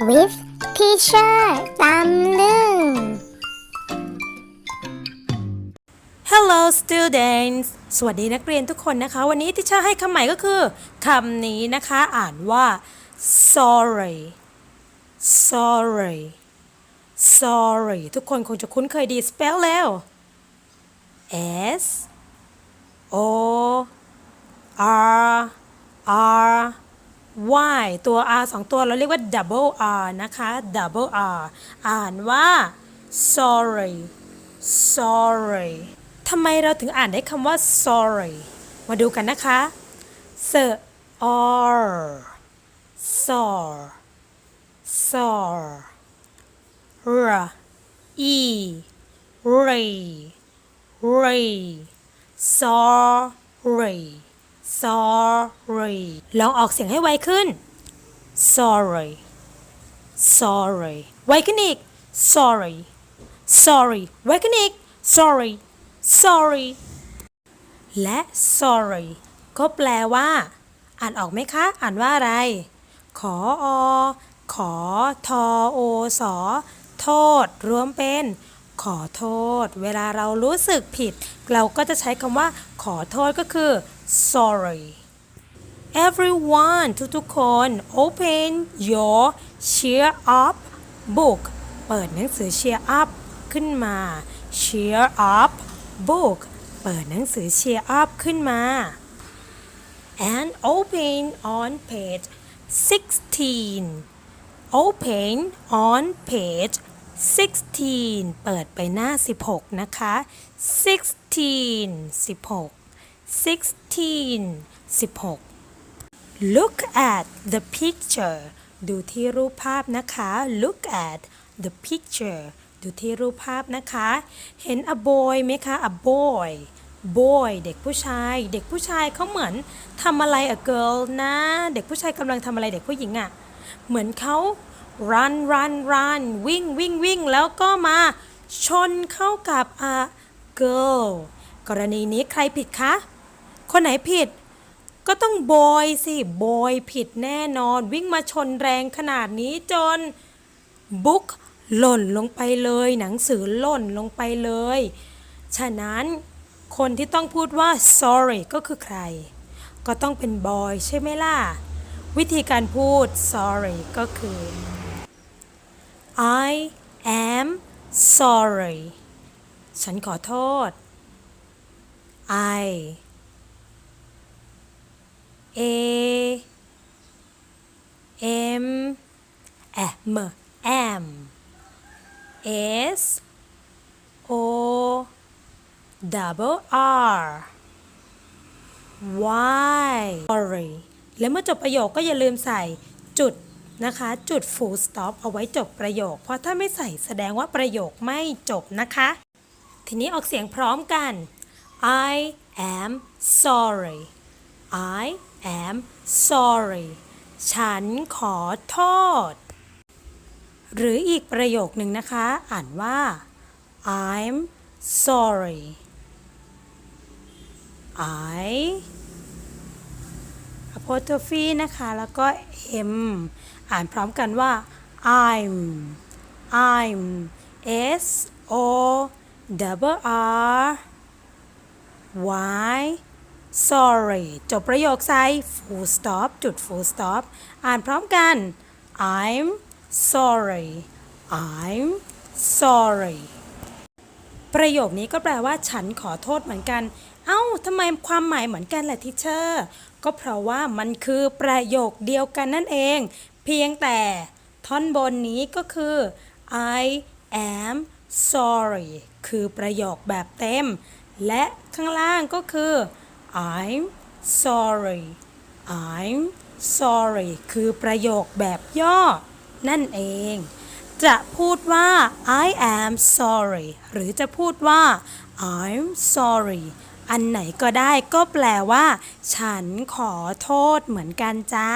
with teacher ตามลึง Hello students สวัสดีนักเรียนทุกคนนะคะ วันนี้ที่ชอให้คำใหม่ก็คือคำนี้นะคะ อ่านว่า sorry sorry sorry ทุกคนคงจะคุ้นเคยดี spell แล้ว S O R R Y ตัว R สองตัวเราเรียกว่า double R นะคะ double R อ่านว่า sorry sorry ทำไมเราถึงอ่านได้คำว่า sorry มาดูกันนะคะ s or sor sor r e ray ray sorry sorry ลองออกเสียงให้ไวขึ้น sorry sorry ไวขึ้นอีก sorry sorry ไวขึ้นอีก sorry sorry และ sorry ก็แปลว่า อ่านออกไหมคะ อ่านว่าอะไร ขออ ขอทอโอสอโทษ รวมเป็น ขอโทษ เวลาเรารู้สึกผิด เราก็จะใช้คำว่า ขอโทษก็คือ sorry everyone ทุกๆคน open your cheer up book เปิดหนังสือ cheer up ขึ้นมา cheer up book เปิดหนังสือ cheer up ขึ้นมา and open on page 16 open on page 16 เปิดไปหน้า 16 นะคะ 16 16 16 16 Look at the picture ดูที่รูปภาพนะคะ Look at the picture ดูที่รูปภาพนะคะ เห็น a boy ไหมคะ a boy boy เด็กผู้ชาย เด็กผู้ชายเขาเหมือนทำอะไร a girl นะ เด็กผู้ชายกำลังทำอะไรเด็กผู้หญิงอะ่ะ เหมือนเขา run run run วิ่งวิ่งวิ่งแล้วก็มาชนเข้ากับ a girl กรณีนี้ใครผิดคะ คนไหนผิด ก็ต้องบอยสิบอยผิดแน่นอน วิ่งมาชนแรงขนาดนี้จน บุ๊กหล่นลงไปเลย หนังสือหล่นลงไปเลย ฉะนั้นคนที่ต้องพูดว่า sorry ก็คือใคร ก็ต้องเป็นบอยใช่ไหมล่ะ วิธีการพูด sorry ก็คือ I am sorry ฉันขอโทษ I A M M M S O double R Y sorry และเมื่อจบประโยคก็อย่าลืมใส่จุดนะคะ จุด full stop เอาไว้จบประโยค เพราะถ้าไม่ใส่แสดงว่าประโยคไม่จบนะคะ ทีนี้ออกเสียงพร้อมกัน I am sorry I am sorry ฉันขอโทษ หรืออีกประโยคหนึ่งนะคะ อ่านว่า I'm sorry I apostrophe นะคะ แล้วก็ m อ่านพร้อมกันว่า I'm I'm S O double R Y sorry จบประโยคใส่ full stop จุด full stop อ่านพร้อมกัน I'm sorry I'm sorry ประโยคนี้ก็แปลว่าฉันขอโทษเหมือนกัน เอ้าทำไมความหมายเหมือนกันแหละทิเชอร์ ก็เพราะว่ามันคือประโยคเดียวกันนั่นเอง เพียงแต่ท่อนบนนี้ก็คือ I am sorry คือประโยคแบบเต็ม และข้างล่างก็คือ I'm sorry I'm sorry คือประโยคแบบย่อ นั่นเอง จะพูดว่า I am sorry หรือจะพูดว่า I'm sorry อันไหนก็ได้ก็แปลว่า ฉันขอโทษเหมือนกันจ้า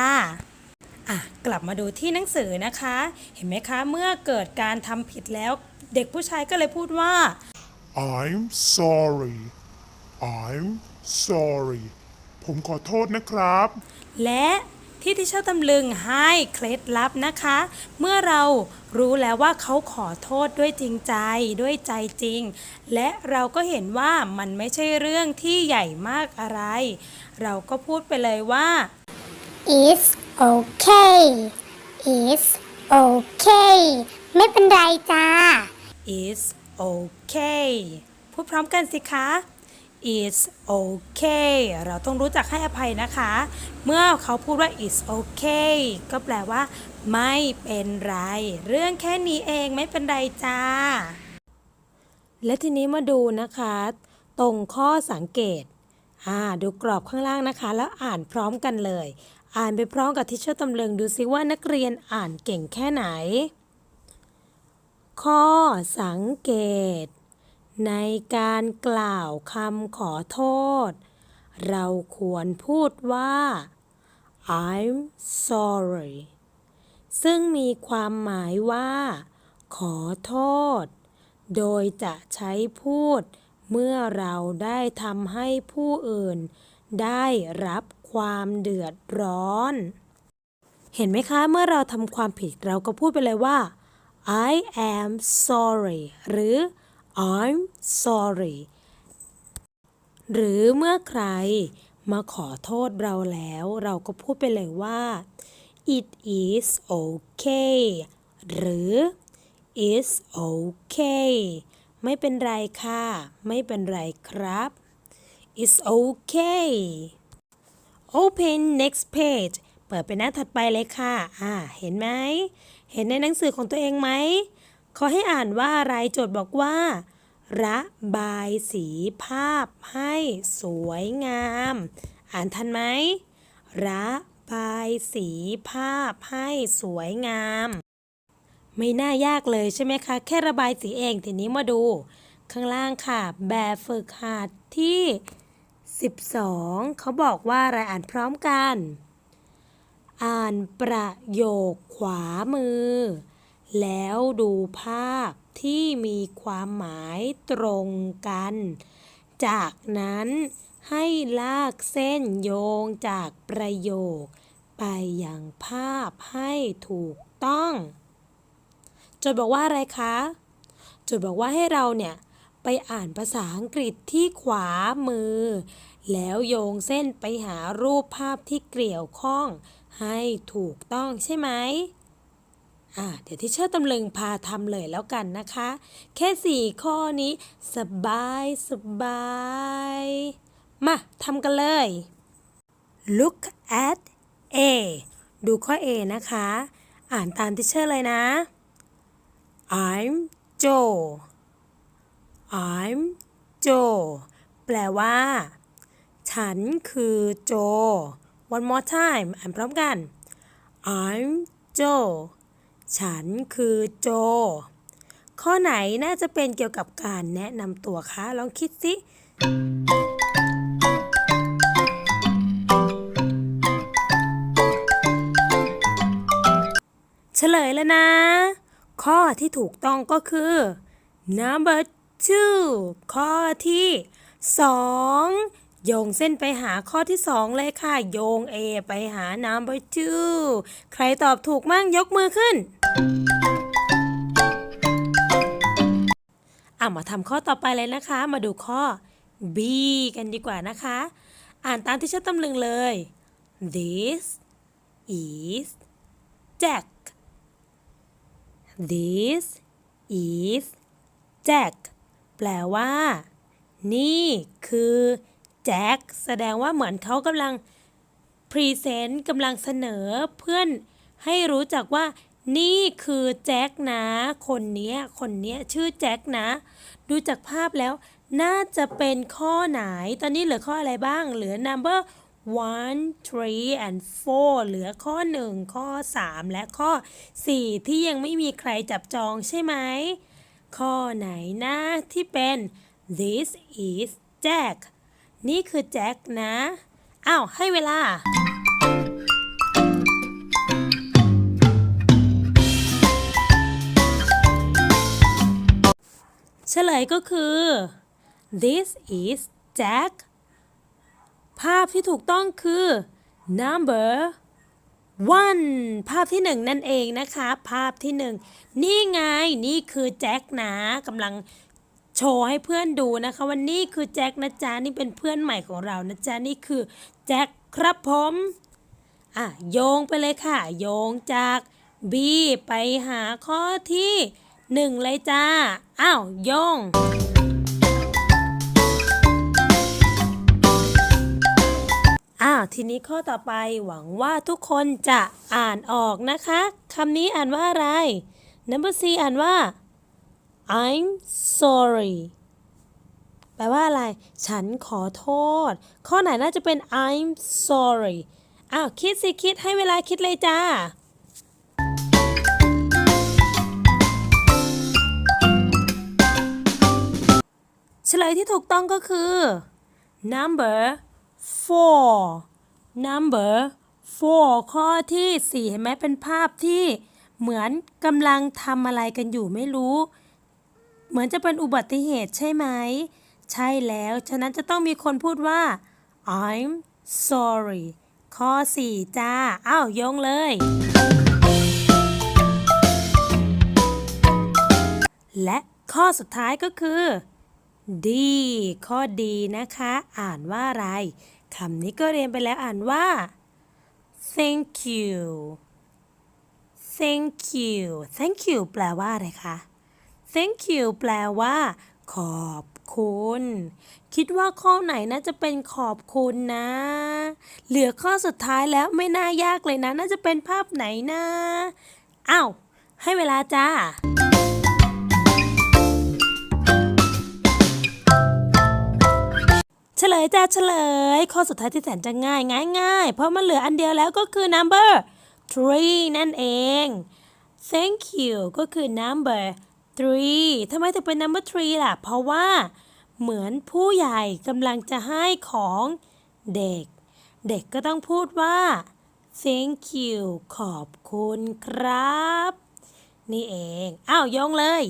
อะกลับมาดูที่หนังสือนะคะ เห็นไหมคะ เมื่อเกิดการทำผิดแล้ว เด็กผู้ชายก็เลยพูดว่า I'm sorry I'm sorry ผมขอโทษนะครับ และที่ที่เช่าตำลึงให้เคล็ดลับนะคะ เมื่อเรารู้แล้วว่าเขาขอโทษด้วยจริงใจด้วยใจจริง และเราก็เห็นว่ามันไม่ใช่เรื่องที่ใหญ่มากอะไร เราก็พูดไปเลยว่า It's okay It's okay ไม่เป็นไรจ้า is okay พูดพร้อมกันสิคะ It's okay เราต้องรู้จักให้อภัยนะคะ เมื่อเขาพูดว่า it's okay ก็แปลว่า ไม่เป็นไร เรื่องแค่นี้เองไม่เป็นไรจ้า และทีนี้มาดูนะคะ ตรงข้อสังเกต อ่า ดูกรอบข้างล่างนะคะ แล้วอ่านพร้อมกันเลย อ่านไปพร้อมกับทิชเชอร์ตำลึงดูซิว่านักเรียนอ่านเก่งแค่ไหน ข้อสังเกต ในการกล่าวคำขอโทษ เราควรพูดว่า I'm sorry ซึ่งมีความหมายว่า ขอโทษ โดยจะใช้พูด เมื่อเราได้ทำให้ผู้อื่น ได้รับความเดือดร้อน เห็นไหมคะ เมื่อเราทำความผิดเราก็พูดไปเลยว่า I am sorry หรือ I'm sorry หรือเมื่อใครมาขอโทษเราแล้ว เราก็พูดไปเลยว่า it is okay หรือ it's okay ไม่เป็นไรค่ะ ไม่เป็นไรครับ it's okay Open next page เปิดไปหน้าถัดไปเลยค่ะ อ่า เห็นไหม เห็นในหนังสือของตัวเองไหม ขอให้อ่านว่าอะไรโจทย์บอกว่า ระบายสีภาพให้สวยงาม อ่านทันไหม ระบายสีภาพให้สวยงาม ไม่น่ายากเลยใช่ไหมคะ แค่ระบายสีเองทีนี้มาดู ข้างล่างค่ะ แบบฝึกหัดที่ 12 เขาบอกว่าอะไรอ่านพร้อมกัน อ่านประโยคขวามือ แล้วดูภาพที่มีความหมายตรงกัน จากนั้นให้ลากเส้นโยงจากประโยค ไปยังภาพให้ถูกต้องโจทย์บอกว่าอะไรคะโจทย์บอกว่าให้เราเนี่ยไปอ่านภาษาอังกฤษที่ขวามือ แล้วโยงเส้นไปหารูปภาพที่เกี่ยวข้อง ให้ถูกต้องใช่ไหม อ่าเดี๋ยวที่เชิดตำลึงพาทำเลยแล้วกันนะคะ แค่สี่ข้อนี้ สบายสบายมาทำกันเลย look at A ดูข้อ A นะคะ อ่านตามที่เชิดเลยนะ I'm Joe I'm Joe แปลว่า ฉันคือโจ one more time อ่านพร้อมกัน I'm Joe ฉันคือโจ ข้อไหนน่าจะเป็นเกี่ยวกับการแนะนำตัวคะ ลองคิดสิเฉลยแล้วนะ ข้อที่ถูกต้องก็คือ number two ข้อที่สองโยงเส้นไปหาข้อที่สองเลยค่ะ โยง A ไปหา number two ใครตอบถูกมั่งยกมือขึ้น อะมาทำข้อต่อไปเลยนะคะ มาดูข้อ B กันดีกว่านะคะ อ่านตามที่ฉันตำลึงเลย this is Jack This is Jack แปลว่า นี่คือแจ็คแสดงว่าเหมือนเขากำลังพรีเซนต์กำลังเสนอเพื่อนให้รู้จักว่า นี่คือแจ็คนะ คนเนี้ยคนเนี้ยชื่อแจ็คนะ ดูจากภาพแล้ว น่าจะเป็นข้อไหน ตอนนี้เหลือข้ออะไรบ้าง เหลือ number one three and four เหลือข้อ 1 ข้อ 3 และข้อ 4 ที่ยังไม่มีใครจับจองใช่ไหม ข้อไหนนะที่เป็น this is Jack นี่คือแจ็คนะ อ้าว ให้เวลา ลยก็คือ this is Jack ภาพที่ถูกต้องคือ number one ภาพที่หนึ่งนั่นเองนะคะ ภาพที่หนึ่งนี่ไงนี่คือแจ็คนะกำลังโชว์ให้เพื่อนดูนะคะว่านี่คือแจ็คนะจ๊ะนี่เป็นเพื่อนใหม่ของเรานะจ๊ะนี่คือแจ็คครับผมอะโยงไปเลยค่ะ โยงจาก B ไปหาข้อที่ หนึ่งเลยจ้า อ้าวโยงอ้าวทีนี้ข้อต่อไปหวังว่าทุกคนจะอ่านออกนะคะคำนี้อ่านว่าอะไร number C อ่านว่า I'm sorry แปลว่าอะไร ฉันขอโทษ ข้อไหนน่าจะเป็น I'm sorry อ้าวคิดสิคิดให้เวลาคิดเลยจ้า เฉลยที่ถูกต้องก็คือ number four number four ข้อที่4เห็นไหมเป็นภาพที่เหมือนกำลังทำอะไรกันอยู่ไม่รู้ เหมือนจะเป็นอุบัติเหตุใช่ไหม ใช่แล้ว ฉะนั้นจะต้องมีคนพูดว่า I'm sorry ข้อ4จ้า อ้าวโยงเลย และข้อสุดท้ายก็คือ ดี ข้อดีนะคะ อ่านว่าอะไรคำนี้ก็เรียนไปแล้วอ่านว่า thank you thank you thank you แปลว่าอะไรคะ thank you แปลว่า ขอบคุณ คิดว่าข้อไหนน่าจะเป็นขอบคุณนะ เหลือข้อสุดท้ายแล้วไม่น่ายากเลยนะ น่าจะเป็นภาพไหนนะ อ้าว ให้เวลาจ้า เฉลยจ้าเฉลย ข้อสุดท้ายที่แสนจะง่ายง่ายง่ายเพราะมันเหลืออันเดียวแล้วก็คือ number three นั่นเอง thank you ก็คือ number three ทำไมถึงเป็น number three ล่ะ เพราะว่าเหมือนผู้ใหญ่กำลังจะให้ของเด็ก เด็กก็ต้องพูดว่า thank you ขอบคุณครับ นี่เอง อ้าว ยงเลย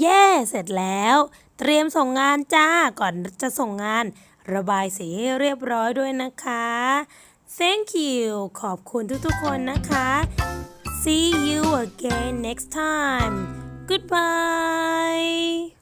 เย่เสร็จแล้ว เตรียมส่งงานจ้าก่อนจะส่งงาน ระบายสีให้เรียบร้อยด้วยนะคะ thank you ขอบคุณทุกๆคนนะคะ see you again next time goodbye